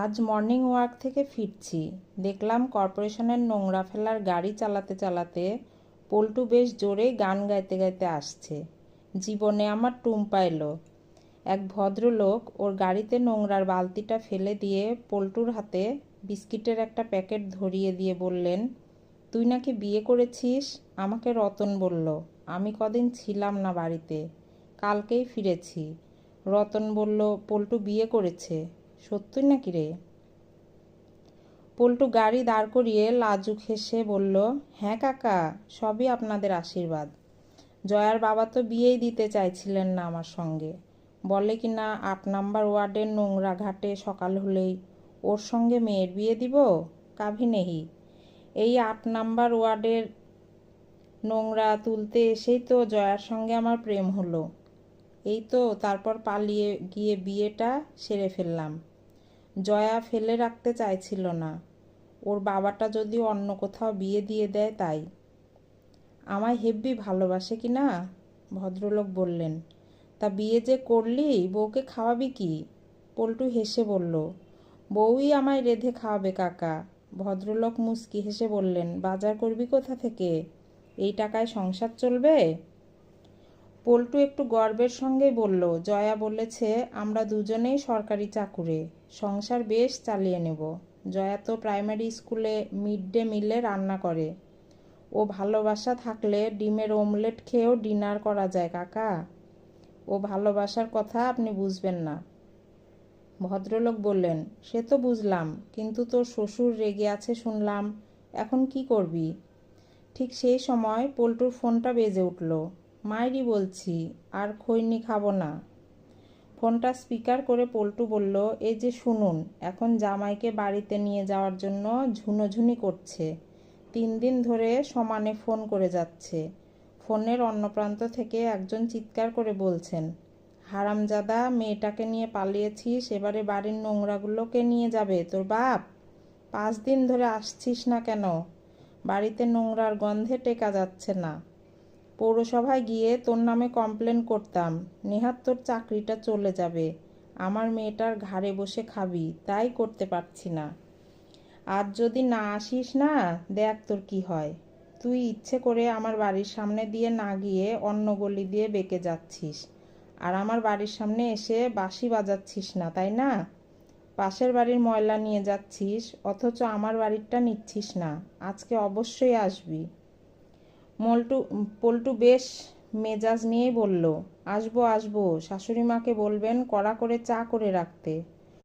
আজ morning walk থেকে ফিরছি। দেখলাম কর্পোরেশনের নোংরা ফেলার গাড়ি চালাতে চালাতে পল্টু বেশ জোরে গান গাইতে গাইতে আসছে। জীবনে আমার টুম্পা এলো। এক ভদ্রলোক ওর গাড়িতে নোংরার বালতিটা ফেলে দিয়ে পল্টুর হাতে বিস্কিটের একটা প্যাকেট ধরিয়ে দিয়ে বললেন, তুই নাকি বিয়ে করেছিস? আমাকে রতন বলল, আমি কদিন ছিলাম না বাড়িতে, কালকেই ফিরেছি। রতন বলল, পল্টু বিয়ে করেছে। সত্যই নাকি রে? পল্টু গাড়ি দাঁড় করিয়ে লাজুক হেসে বলল হ্যাঁ কাকা, সবই আপনাদের আশীর্বাদ। জয়ার বাবা তো বিয়েই দিতে চাইছিলেন না আমার সঙ্গে। বলে কি না, আট নাম্বার ওয়ার্ডের নোংরা ঘাটে সকাল হলেই ওর সঙ্গে মেয়ের বিয়ে দিব? কাভি নেহি। এই আট নাম্বার ওয়ার্ডের নোংরা তুলতে এসেই তো জয়ার সঙ্গে আমার প্রেম হলো। এই তো তারপর পালিয়ে গিয়ে বিয়েটা সেরে ফেললাম। জয়া ফেলে রাখতে চাইছিল না। ওর বাবাটা যদি অন্য কোথাও বিয়ে দিয়ে দেয় তাই। আমায় হেব্বি ভালোবাসে কি না? ভদ্রলোক বললেন। তা বিয়ে যে করলি, বউকে খাওয়াবি কি? পল্টু হেসে বলল, বউই আমায় রেধে খাওয়াবে কাকা। ভদ্রলোক মুস্কি হেসে বললেন, বাজার করবি কোথা থেকে? এই টাকায় সংসার চলবে? পল্টু একটু গর্বের সঙ্গেই বলল, জয়া বলেছে, আমরা দুজনেই সরকারি চাকুরে। সংসার বেশ চালিয়ে নেব। জয়া তো প্রাইমারি স্কুলে মিড ডে মিলে রান্না করে। ও ভালোবাসা থাকলে ডিমের ওমলেট খেয়েও ডিনার করা যায়, কাকা। ও ভালোবাসার কথা আপনি বুঝবেন না। ভদ্রলোক বললেন, সে তো বুঝলাম, কিন্তু তোর শ্বশুর রেগে আছে শুনলাম। এখন কি করবি? ঠিক সেই সময় পল্টুর ফোনটা বেজে উঠল। মায়েরই বলছি, আর খৈনি খাব না। ফোনটা স্পিকার করে পল্টু বলল এই যে শুনুন, এখন জামাইকে বাড়িতে নিয়ে যাওয়ার জন্য ঝুনোঝুনি করছে। তিন দিন ধরে সমানে ফোন করে যাচ্ছে। ফোনের অন্য প্রান্ত থেকে একজন চিৎকার করে বলছেন, হারামজাদা, মেয়েটাকে নিয়ে পালিয়েছিস, এবারে বাড়ির নোংরাগুলোকে নিয়ে যাবে তোর বাপ? পাঁচ দিন ধরে আসছিস না কেন? বাড়িতে নোংরার গন্ধে টেকা যাচ্ছে না। পৌরসভায় গিয়ে তোর নামে কমপ্লেন করতাম। নেহাত তোর চাকরিটা চলে যাবে। আমার মেয়েটার ঘাড়ে বসে খাবি, তাই করতে পারছি না। আর যদি না আসিস না, দেখ তোর কি হয়। তুই ইচ্ছে করে আমার বাড়ির সামনে দিয়ে না গিয়ে অন্য গলি দিয়ে বেঁকে যাচ্ছিস। আর আমার বাড়ির সামনে এসে বাঁশি বাজাচ্ছিস না, তাই না? পাশের বাড়ির ময়লা নিয়ে যাচ্ছিস, অথচ আমার বাড়িরটা নিচ্ছিস না। আজকে অবশ্যই আসবি। মল্টু, পল্টু বেশ মেজাজ নিয়েই বলল, আসব আসব। শাশুড়ি মাকে বলবেন কড়া করে চা করে রাখতে।